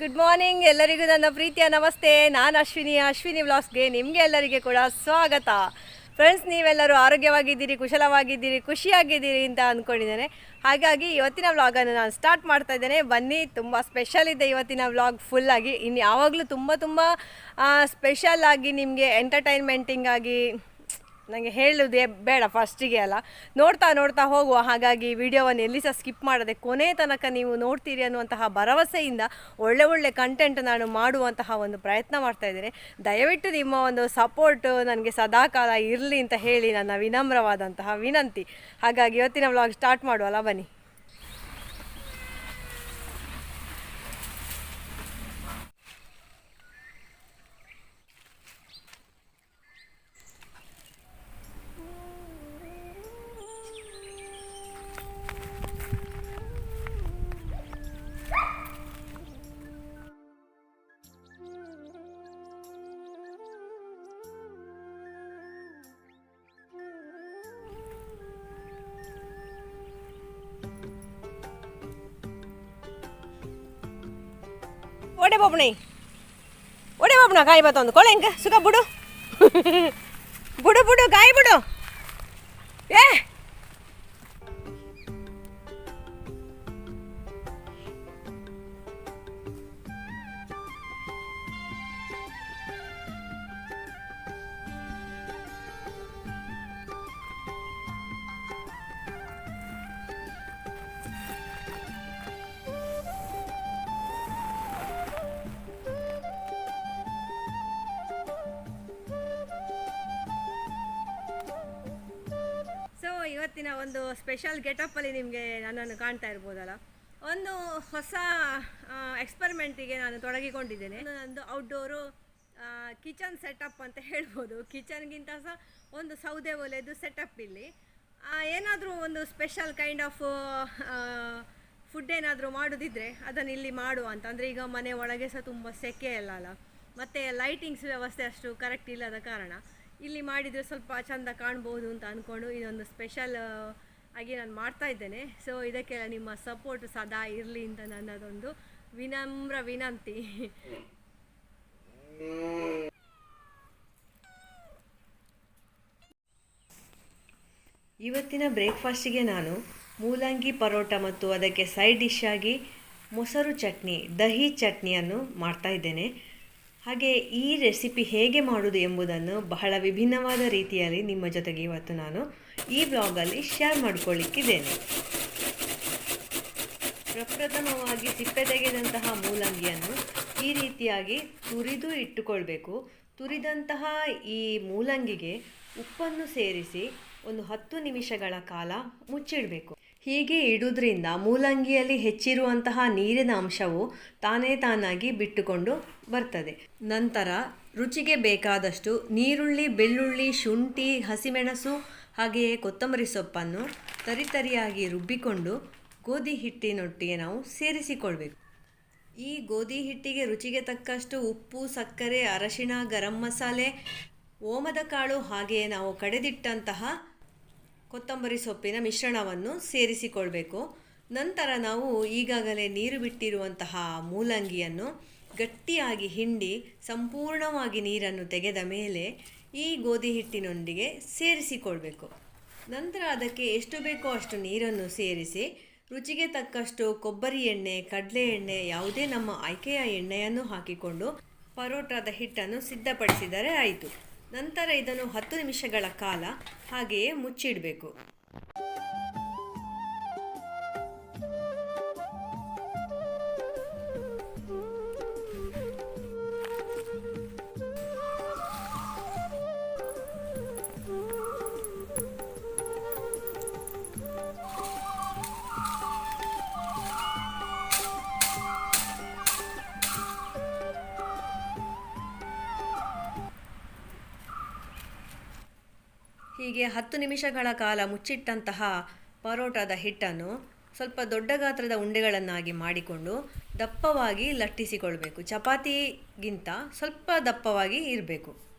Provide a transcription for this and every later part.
Good morning ಎಲ್ಲರಿಗೂ ನನ್ನ ಪ್ರೀತಿಯ ನಮಸ್ತೆ. ನಾನು ಅಶ್ವಿನಿ ಅಶ್ವಿನಿ ವ್ಲಾಗ್ಸ್ಗೆ ನಿಮಗೆ ಎಲ್ಲರಿಗೆ ಕೂಡ ಸ್ವಾಗತ. ಫ್ರೆಂಡ್ಸ್ ನೀವೆಲ್ಲರೂ ಆರೋಗ್ಯವಾಗಿದ್ದೀರಿ, ಕುಶಲವಾಗಿದ್ದೀರಿ, ಖುಷಿಯಾಗಿದ್ದೀರಿ ಅಂತ ಅಂದ್ಕೊಂಡಿದ್ದೇನೆ. ಹಾಗಾಗಿ ಇವತ್ತಿನ ವ್ಲಾಗನ್ನು ನಾನು ಸ್ಟಾರ್ಟ್ ಮಾಡ್ತಾ ಇದ್ದೇನೆ. ಬನ್ನಿ, ತುಂಬ ಸ್ಪೆಷಲ್ ಇದೆ ಇವತ್ತಿನ ವ್ಲಾಗ್ ಫುಲ್ಲಾಗಿ ಇನ್ನು ಯಾವಾಗಲೂ ತುಂಬ ತುಂಬ ಸ್ಪೆಷಲ್ ಆಗಿ ನಿಮಗೆ ಎಂಟರ್ಟೈನ್ಮೆಂಟಿಂಗಾಗಿ ನನಗೆ ಹೇಳುವುದೇ ಬೇಡ ಫಸ್ಟಿಗೆ ಅಲ್ಲ. ನೋಡ್ತಾ ನೋಡ್ತಾ ಹೋಗುವ ಹಾಗಾಗಿ ವಿಡಿಯೋವನ್ನು ಎಲ್ಲಿ ಸಹ ಸ್ಕಿಪ್ ಮಾಡದೆ ಕೊನೆ ತನಕ ನೀವು ನೋಡ್ತೀರಿ ಅನ್ನುವಂತಹ ಭರವಸೆಯಿಂದ ಒಳ್ಳೆ ಒಳ್ಳೆ ಕಂಟೆಂಟ್ ನಾನು ಮಾಡುವಂತಹ ಒಂದು ಪ್ರಯತ್ನ ಮಾಡ್ತಾ ಇದ್ದೇನೆ. ದಯವಿಟ್ಟು ನಿಮ್ಮ ಒಂದು ಸಪೋರ್ಟ್ ನನಗೆ ಸದಾಕಾಲ ಇರಲಿ ಅಂತ ಹೇಳಿ ನನ್ನ ವಿನಮ್ರವಾದಂತಹ ವಿನಂತಿ. ಹಾಗಾಗಿ ಇವತ್ತಿನ ವ್ಲಾಗ್ ಸ್ಟಾರ್ಟ್ ಮಾಡುವಲ್ಲ ಬನ್ನಿ. ಒಡೆ ಬಾಬುಣಿ. ಒಡೆ ಬಾಬುಣ ಗಾಯಿ ಬತ್ತೊಂದು ಕೊಳೆ ಇಂಕ ಸುಖ ಬಿಡು. ಬಿಡು ಬಿಡು ಗಾಯಿ ಬಿಡು. ಏ ಇವತ್ತಿನ ಒಂದು ಸ್ಪೆಷಲ್ ಗೆಟಪ್ಪಲ್ಲಿ ನಿಮಗೆ ನನ್ನನ್ನು ಕಾಣ್ತಾ ಇರ್ಬೋದಲ್ಲ? ಒಂದು ಹೊಸ ಎಕ್ಸ್ಪರಿಮೆಂಟಿಗೆ ನಾನು ತೊಡಗಿಕೊಂಡಿದ್ದೇನೆ. ನಂದು ಔಟ್ಡೋರು ಕಿಚನ್ ಸೆಟಪ್ ಅಂತ ಹೇಳ್ಬೋದು. ಕಿಚನ್ಗಿಂತ ಸಹ ಒಂದು ಸೌದೆ ಒಲೆದು ಸೆಟಪ್ ಇಲ್ಲಿ. ಏನಾದರೂ ಒಂದು ಸ್ಪೆಷಲ್ ಕೈಂಡ್ ಆಫ್ ಫುಡ್ ಏನಾದರೂ ಮಾಡೋದಿದ್ದರೆ ಅದನ್ನು ಇಲ್ಲಿ ಮಾಡುವ ಅಂತ. ಅಂದರೆ ಈಗ ಮನೆ ಒಳಗೆ ಸಹ ತುಂಬ ಸೆಕೆ ಇಲ್ಲ ಅಲ್ಲ. ಮತ್ತು ಲೈಟಿಂಗ್ಸ್ ವ್ಯವಸ್ಥೆ ಅಷ್ಟು ಕರೆಕ್ಟ್ ಇಲ್ಲದ ಕಾರಣ. ಇಲ್ಲಿ ಮಾಡಿದರೆ ಸ್ವಲ್ಪ ಚಂದ ಕಾಣ್ಬೋದು ಅಂತ ಅಂದ್ಕೊಂಡು ಇದೊಂದು ಸ್ಪೆಷಲ್ ಆಗಿ ನಾನು ಮಾಡ್ತಾ ಇದ್ದೇನೆ. ಸೊ ಇದಕ್ಕೆಲ್ಲ ನಿಮ್ಮ ಸಪೋರ್ಟ್ ಸದಾ ಇರಲಿ ಅಂತ ನನ್ನದೊಂದು ವಿನಮ್ರ ವಿನಂತಿ. ಇವತ್ತಿನ ಬ್ರೇಕ್ಫಾಸ್ಟಿಗೆ ನಾನು ಮೂಲಂಗಿ ಪರೋಟ ಮತ್ತು ಅದಕ್ಕೆ ಸೈಡ್ ಡಿಶ್ ಆಗಿ ಮೊಸರು ಚಟ್ನಿ, ದಹಿ ಚಟ್ನಿಯನ್ನು ಮಾಡ್ತಾ ಇದ್ದೇನೆ. ಹಾಗೆ ಈ ರೆಸಿಪಿ ಹೇಗೆ ಮಾಡುವುದು ಎಂಬುದನ್ನು ಬಹಳ ವಿಭಿನ್ನವಾದ ರೀತಿಯಲ್ಲಿ ನಿಮ್ಮ ಜೊತೆಗೆ ಇವತ್ತು ನಾನು ಈ ಬ್ಲಾಗಲ್ಲಿ ಶೇರ್ ಮಾಡಿಕೊಳ್ಳಿಕ್ಕಿದ್ದೇನೆ ಪ್ರಪ್ರಥಮವಾಗಿ ಸಿಪ್ಪೆ ತೆಗೆದಂತಹ ಮೂಲಂಗಿಯನ್ನು ಈ ರೀತಿಯಾಗಿ ತುರಿದು ಇಟ್ಟುಕೊಳ್ಬೇಕು. ತುರಿದಂತಹ ಈ ಮೂಲಂಗಿಗೆ ಉಪ್ಪನ್ನು ಸೇರಿಸಿ ಒಂದು ಹತ್ತು ನಿಮಿಷಗಳ ಕಾಲ ಮುಚ್ಚಿಡಬೇಕು. ಹೀಗೆ ಇಡುವುದರಿಂದ ಮೂಲಂಗಿಯಲ್ಲಿ ಹೆಚ್ಚಿರುವಂತಹ ನೀರಿನ ಅಂಶವು ತಾನೇ ತಾನಾಗಿ ಬಿಟ್ಟುಕೊಂಡು ಬರ್ತದೆ. ನಂತರ ರುಚಿಗೆ ಬೇಕಾದಷ್ಟು ನೀರುಳ್ಳಿ, ಬೆಳ್ಳುಳ್ಳಿ, ಶುಂಠಿ, ಹಸಿಮೆಣಸು ಹಾಗೆಯೇ ಕೊತ್ತಂಬರಿ ಸೊಪ್ಪನ್ನು ತರಿತರಿಯಾಗಿ ರುಬ್ಬಿಕೊಂಡು ಗೋಧಿ ಹಿಟ್ಟಿನೊಟ್ಟಿಗೆ ನಾವು ಸೇರಿಸಿಕೊಳ್ಬೇಕು. ಈ ಗೋಧಿ ಹಿಟ್ಟಿಗೆ ರುಚಿಗೆ ತಕ್ಕಷ್ಟು ಉಪ್ಪು, ಸಕ್ಕರೆ, ಅರಶಿಣ, ಗರಂ ಮಸಾಲೆ, ಓಮದ ಕಾಳು ಹಾಗೆಯೇ ನಾವು ಕಡೆದಿಟ್ಟಂತಹ ಕೊತ್ತಂಬರಿ ಸೊಪ್ಪಿನ ಮಿಶ್ರಣವನ್ನು ಸೇರಿಸಿಕೊಳ್ಬೇಕು. ನಂತರ ನಾವು ಈಗಾಗಲೇ ನೀರು ಬಿಟ್ಟಿರುವಂತಹ ಮೂಲಂಗಿಯನ್ನು ಗಟ್ಟಿಯಾಗಿ ಹಿಂಡಿ ಸಂಪೂರ್ಣವಾಗಿ ನೀರನ್ನು ತೆಗೆದ ಮೇಲೆ ಈ ಗೋಧಿ ಹಿಟ್ಟಿನೊಂದಿಗೆ ಸೇರಿಸಿಕೊಳ್ಬೇಕು. ನಂತರ ಅದಕ್ಕೆ ಎಷ್ಟು ಬೇಕೋ ಅಷ್ಟು ನೀರನ್ನು ಸೇರಿಸಿ, ರುಚಿಗೆ ತಕ್ಕಷ್ಟು ಕೊಬ್ಬರಿ ಎಣ್ಣೆ, ಕಡಲೆ ಎಣ್ಣೆ, ಯಾವುದೇ ನಮ್ಮ ಆಯ್ಕೆಯ ಎಣ್ಣೆಯನ್ನು ಹಾಕಿಕೊಂಡು ಪರೋಟಾದ ಹಿಟ್ಟನ್ನು ಸಿದ್ಧಪಡಿಸಿದರೆ ಆಯಿತು. ನಂತರ ಇದನ್ನು ಹತ್ತು ನಿಮಿಷಗಳ ಕಾಲ ಹಾಗೆಯೇ ಮುಚ್ಚಿಡಬೇಕು. ಹೀಗೆ ಹತ್ತು ನಿಮಿಷಗಳ ಕಾಲ ಮುಚ್ಚಿಟ್ಟಂತಹ ಪರೋಟದ ಹಿಟ್ಟನ್ನು ಸ್ವಲ್ಪ ದೊಡ್ಡ ಗಾತ್ರದ ಉಂಡೆಗಳನ್ನಾಗಿ ಮಾಡಿಕೊಂಡು ದಪ್ಪವಾಗಿ ಲಟ್ಟಿಸಿಕೊಳ್ಬೇಕು. ಚಪಾತಿಗಿಂತ ಸ್ವಲ್ಪ ದಪ್ಪವಾಗಿ ಇರಬೇಕು.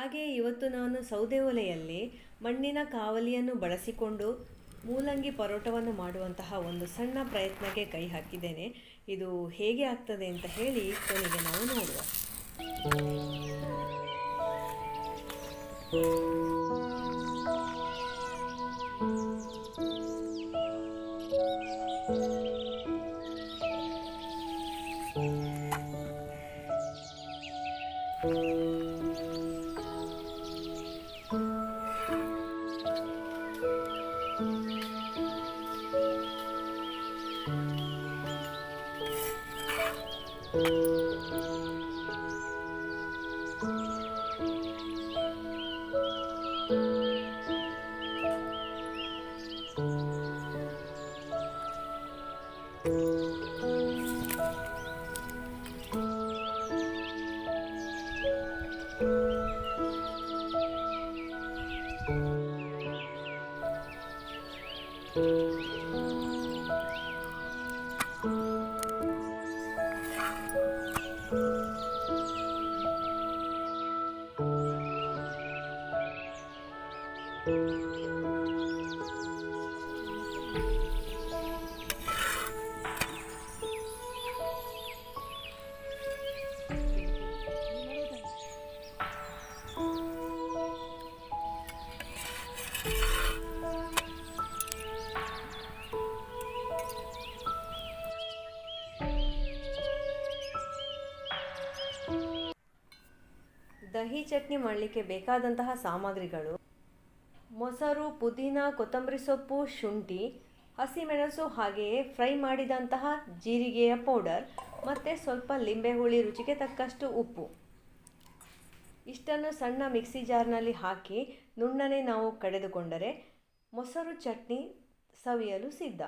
ಹಾಗೆ ಇವತ್ತು ನಾನು ಸೌದೆ ಒಲೆಯಲ್ಲಿ ಮಣ್ಣಿನ ಕಾವಲಿಯನ್ನು ಬಳಸಿಕೊಂಡು ಮೂಲಂಗಿ ಪರೋಟವನ್ನು ಮಾಡುವಂತಹ ಒಂದು ಸಣ್ಣ ಪ್ರಯತ್ನಕ್ಕೆ ಕೈ ಹಾಕಿದ್ದೇನೆ. ಇದು ಹೇಗೆ ಆಗ್ತದೆ ಅಂತ ಹೇಳಿ ಕೊನೆಗೆ ನಾವು ನೋಡುವ. ದಹಿ ಚಟ್ನಿ ಮಾಡಲಿಕ್ಕೆ ಬೇಕಾದಂತಹ ಸಾಮಗ್ರಿಗಳು. ಮೊಸರು, ಪುದೀನ, ಕೊತ್ತಂಬರಿ ಸೊಪ್ಪು, ಶುಂಠಿ ಹಸಿಮೆಣಸು ಹಾಗೆಯೇ ಫ್ರೈ ಮಾಡಿದಂತಹ ಜೀರಿಗೆಯ ಪೌಡರ್ ಮತ್ತು ಸ್ವಲ್ಪ ಲಿಂಬೆ ಹುಳಿ ರುಚಿಗೆ ತಕ್ಕಷ್ಟು ಉಪ್ಪು. ಇಷ್ಟನ್ನು ಸಣ್ಣ ಮಿಕ್ಸಿ ಜಾರ್ನಲ್ಲಿ ಹಾಕಿ ನುಣ್ಣನೆ ನಾವು ಕಡೆದುಕೊಂಡರೆ ಮೊಸರು ಚಟ್ನಿ ಸವಿಯಲು ಸಿದ್ಧ.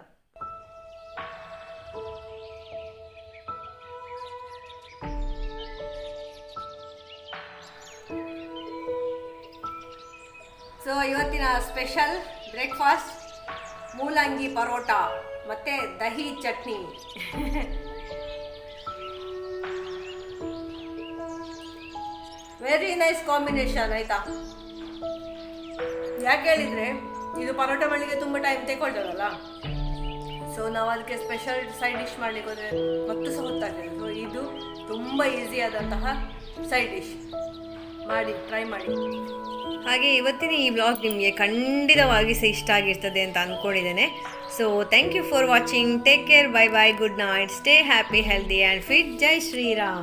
ಸೊ ಇವತ್ತಿನ ಸ್ಪೆಷಲ್ ಬ್ರೇಕ್ಫಾಸ್ಟ್ ಮೂಲಂಗಿ ಪರೋಟ, ಮತ್ತು ದಹಿ ಚಟ್ನಿ. ವೆರಿ ನೈಸ್ ಕಾಂಬಿನೇಷನ್ ಆಯಿತಾ? ಯಾಕೆ ಹೇಳಿದರೆ, ಇದು ಪರೋಟ ಮಾಡಲಿಕ್ಕೆ ತುಂಬ ಟೈಮ್ ತೆಗೊಳ್ತದಲ್ಲ ಸೊ ನಾವು ಅದಕ್ಕೆ ಸ್ಪೆಷಲ್ ಸೈಡ್ ಡಿಶ್ ಮಾಡಲಿಕ್ಕೆ ಹೋದರೆ ಮತ್ತು ಸಹ ಗೊತ್ತಾಗ್ತದೆ. ಸೊ ಇದು ತುಂಬ ಈಸಿ ಆದಂತಹ ಸೈಡ್ ಡಿಶ್ ಮಾಡಿ ಟ್ರೈ ಮಾಡಿ. ಹಾಗೆ ಇವತ್ತಿನ ಈ ಬ್ಲಾಗ್ ನಿಮಗೆ ಖಂಡಿತವಾಗಿ ಸಹ ಇಷ್ಟ ಆಗಿರ್ತದೆ ಅಂತ ಅಂದ್ಕೊಂಡಿದ್ದೇನೆ so thank you for watching take care bye bye good night stay happy healthy and fit Jai Shriram